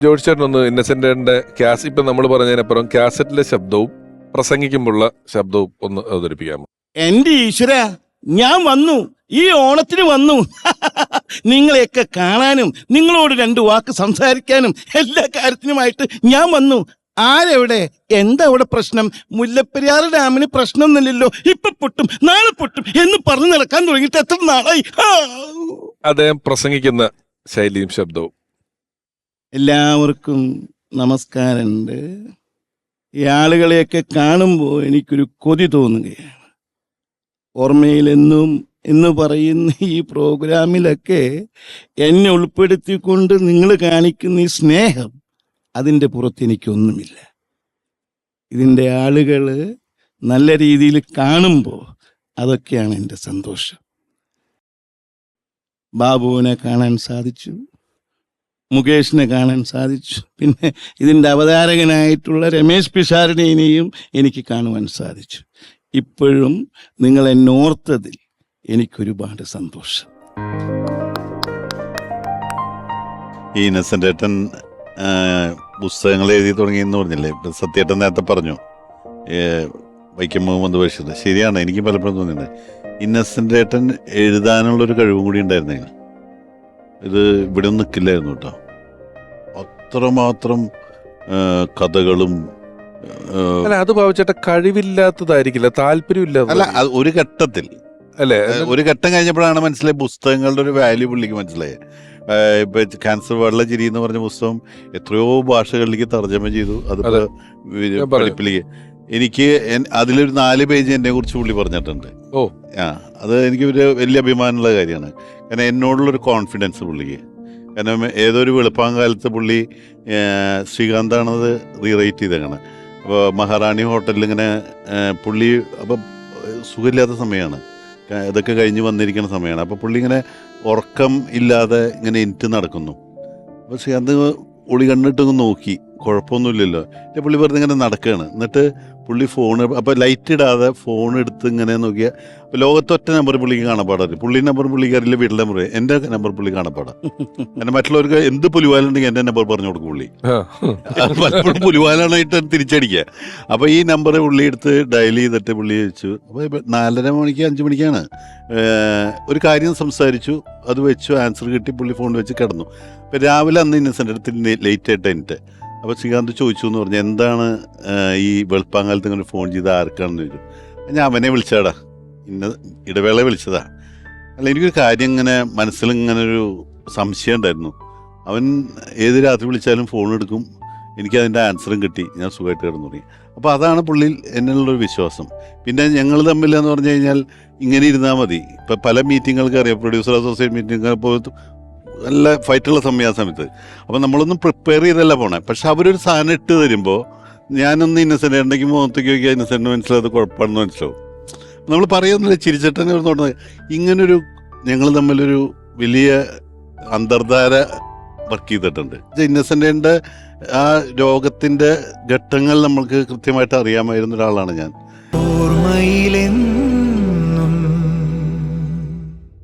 George ചേട്ടനൊന്ന് ഇന്നസെന്റിന്റെ ക്യാസ് ഇപ്പൊ നമ്മൾ പറഞ്ഞതിനപ്പുറം കാസറ്റിലെ ശബ്ദവും പ്രസംഗിക്കുമ്പോഴുള്ള ശബ്ദവും ഒന്ന് അവതരിപ്പിക്കാമോ? എന്റെ ഈശ്വര ഞാൻ വന്നു. ഈ ഓണത്തിന് വന്നു. നിങ്ങളെയൊക്കെ കാണാനും നിങ്ങളോട് രണ്ട് വാക്ക് സംസാരിക്കാനും എല്ലാ കാര്യത്തിനുമായിട്ട് ഞാൻ വന്നു. ആരെവിടെ? എന്താ അവിടെ പ്രശ്നം? മുല്ലപ്പെരിയാർ ഡാമിന് പ്രശ്നമൊന്നുമില്ലല്ലോ. ഇപ്പൊ പൊട്ടും നാളെ പൊട്ടും എന്ന് പറഞ്ഞു നടക്കാൻ തുടങ്ങിയിട്ട് എത്ര നാളായി. അദ്ദേഹം പ്രസംഗിക്കുന്ന ശൈലിയും ശബ്ദവും. എല്ലാവർക്കും നമസ്കാരമുണ്ട്. ഈ ആളുകളെയൊക്കെ കാണുമ്പോൾ എനിക്കൊരു കൊതി തോന്നുകയാണ്. ഓർമ്മയിൽ എന്നും എന്ന് പറയുന്ന ഈ പ്രോഗ്രാമിലൊക്കെ എന്നെ ഉൾപ്പെടുത്തിക്കൊണ്ട് നിങ്ങൾ കാണിക്കുന്ന ഈ സ്നേഹം അതിന്റെ പുറത്ത് എനിക്കൊന്നുമില്ല. ഇതിന്റെ ആളുകൾ നല്ല രീതിയിൽ കാണുമ്പോൾ അതൊക്കെയാണ് എന്റെ സന്തോഷം. ബാബുവിനെ കാണാൻ സാധിച്ചു. മുകേഷിനെ കാണാൻ സാധിച്ചു. പിന്നെ ഇതിന്റെ അവതാരകനായിട്ടുള്ള രമേശ് പിഷാരടിനെയും എനിക്ക് കാണുവാൻ സാധിച്ചു. ഇപ്പോഴും നിങ്ങളെ നോർത്തതിൽ എനിക്കൊരുപാട് സന്തോഷം. ഈ ഇന്നസെന്റ് ഏട്ടൻ പുസ്തകങ്ങൾ എഴുതി തുടങ്ങിയെന്ന് പറഞ്ഞില്ലേ? സത്യേട്ടൻ നേരത്തെ പറഞ്ഞു വൈക്കം മുഹമ്മദ് ബഷീർ. ശരിയാണ് എനിക്ക് പലപ്പോഴും തോന്നിയിട്ടുണ്ട്. ഇന്നസെന്റ് ഏട്ടൻ എഴുതാനുള്ളൊരു കഴിവും കൂടി ഉണ്ടായിരുന്നെങ്കിൽ ഇത് ഇവിടെ നിൽക്കില്ലായിരുന്നു കേട്ടോ. അത്രമാത്രം കഥകളും അല്ല അത് ഭാവിച്ചേട്ട കഴിവില്ലാത്തതായിരിക്കില്ല അല്ല താല്പര്യമില്ലാത്ത അത് ഒരു ഘട്ടത്തിൽ. അല്ലേ? ഒരു ഘട്ടം കഴിഞ്ഞപ്പോഴാണ് മനസ്സിലായി പുസ്തകങ്ങളുടെ ഒരു വാല്യൂ പുള്ളിക്ക് മനസ്സിലായത്. ഇപ്പൊ ക്യാൻസർ വെള്ള ചിരി എന്ന് പറഞ്ഞ പുസ്തകം എത്രയോ ഭാഷകളിലേക്ക് തർജമ ചെയ്തു. അത് അതെ. പഠിപ്പിലേക്ക്. എനിക്ക് അതിലൊരു നാല് പേജ് എന്നെ കുറിച്ച് പുള്ളി പറഞ്ഞിട്ടുണ്ട്. ഓ. ആ അത് എനിക്ക് ഒരു വലിയ അഭിമാനമുള്ള കാര്യമാണ്. കാരണം എന്നോടുള്ള ഒരു കോൺഫിഡൻസ് പുള്ളിക്ക്. കാരണം ഏതൊരു വെളുപ്പാങ്കാലത്ത് പുള്ളി ശ്രീകാന്താണത് റീറൈറ്റ് ചെയ്തങ്ങനെ അപ്പോൾ മഹാറാണി ഹോട്ടലിൽ ഇങ്ങനെ പുള്ളി അപ്പം സുഖമില്ലാത്ത സമയമാണ് ഇതൊക്കെ കഴിഞ്ഞ് വന്നിരിക്കുന്ന സമയമാണ് അപ്പോൾ പുള്ളി ഇങ്ങനെ ഉറക്കം ഇല്ലാതെ ഇങ്ങനെ എനിക്ക് നടക്കുന്നു. അപ്പോൾ ശ്രീകാന്ത് ഒളി കണ്ണിട്ടൊന്ന് നോക്കി. കുഴപ്പമൊന്നുമില്ലല്ലോ. എന്റെ പുള്ളി വെറുതെ ഇങ്ങനെ നടക്കുകയാണ് എന്നിട്ട് പുള്ളി ഫോൺ അപ്പോൾ ലൈറ്റ് ഇടാതെ ഫോൺ എടുത്ത് ഇങ്ങനെ നോക്കിയാൽ അപ്പോൾ ലോകത്തൊറ്റ നമ്പർ പുള്ളിക്ക് കാണപ്പാടാറ് പുള്ളി നമ്പർ പുള്ളിക്ക് അറിയില്ല വീട്ടിലെ നമ്പർ എന്റെ നമ്പർ പുള്ളി കാണപ്പാടാ കാരണം മറ്റുള്ളവർക്ക് എന്ത് പുലിവാലുണ്ടെങ്കിൽ എന്റെ നമ്പർ പറഞ്ഞു കൊടുക്കും പുള്ളി. പലപ്പോഴും പുലിവാലാണായിട്ട് തിരിച്ചടിക്കുക. അപ്പോൾ ഈ നമ്പർ പുള്ളി എടുത്ത് ഡയൽ ചെയ്തിട്ട് പുള്ളി വെച്ചു അപ്പോൾ നാലര മണിക്ക് അഞ്ച് മണിക്കാണ്. ഒരു കാര്യം സംസാരിച്ചു അത് വെച്ചു ആൻസർ കിട്ടി പുള്ളി ഫോൺ വെച്ച് കിടന്നു. അപ്പോൾ രാവിലെ അന്ന് ഇന്നസെന്റ് അടുത്ത് ലേറ്റ് ആയിട്ട് എനിക്ക് അപ്പൊ ശ്രീകാന്ത് ചോദിച്ചു എന്ന് പറഞ്ഞു എന്താണ് ഈ വെളുപ്പാങ്കാലത്ത് ഇങ്ങനെ ഫോൺ ചെയ്ത് ആർക്കാണെന്ന് ചോദിച്ചു? ഞാൻ അവനെ വിളിച്ചാടാ ഇന്ന ഇടവേള വിളിച്ചതാ. അല്ല എനിക്കൊരു കാര്യം ഇങ്ങനെ മനസ്സിൽ ഇങ്ങനെ ഒരു സംശയം ഉണ്ടായിരുന്നു. അവൻ ഏത് രാത്രി വിളിച്ചാലും ഫോൺ എടുക്കും. എനിക്ക് അതിന്റെ ആൻസറും കിട്ടി. ഞാൻ സുഖമായിട്ട് കിടന്നു തുടങ്ങി. അപ്പോൾ അതാണ് പുള്ളിയിൽ എന്നുള്ളൊരു വിശ്വാസം. പിന്നെ ഞങ്ങൾ തമ്മിൽ എന്ന് പറഞ്ഞു കഴിഞ്ഞാൽ ഇങ്ങനെ ഇരുന്നാൽ മതി. ഇപ്പം പല മീറ്റിങ്ങുകൾക്ക് അറിയാം. പ്രൊഡ്യൂസർ അസോസിയേറ്റ് മീറ്റിംഗ് ഇപ്പോൾ നല്ല ഫൈറ്റുള്ള സമയം ആ സമയത്ത്. അപ്പം നമ്മളൊന്നും പ്രിപ്പയർ ചെയ്തല്ല പോണേ. പക്ഷെ അവരൊരു സാധനം ഇട്ട് തരുമ്പോൾ ഞാനൊന്ന് ഇന്നസെന്റ് ഉണ്ടെങ്കിൽ മുഖത്തേക്ക് നോക്കിയാൽ ഇന്നസെന്റ് മനസ്സിലായത് കുഴപ്പമാണെന്ന് മനസ്സിലാവും. നമ്മൾ പറയുന്നില്ല ചിരിച്ചിട്ടനെ തോന്നുന്നത് ഇങ്ങനൊരു ഞങ്ങൾ തമ്മിലൊരു വലിയ അന്തർധാര വർക്ക് ചെയ്തിട്ടുണ്ട്. ഇന്നസെന്റിന്റെ ആ രോഗത്തിന്റെ ഘട്ടങ്ങൾ നമ്മൾക്ക് കൃത്യമായിട്ട് അറിയാമായിരുന്ന ഒരാളാണ് ഞാൻ. ഓർമ്മയിലെന്നും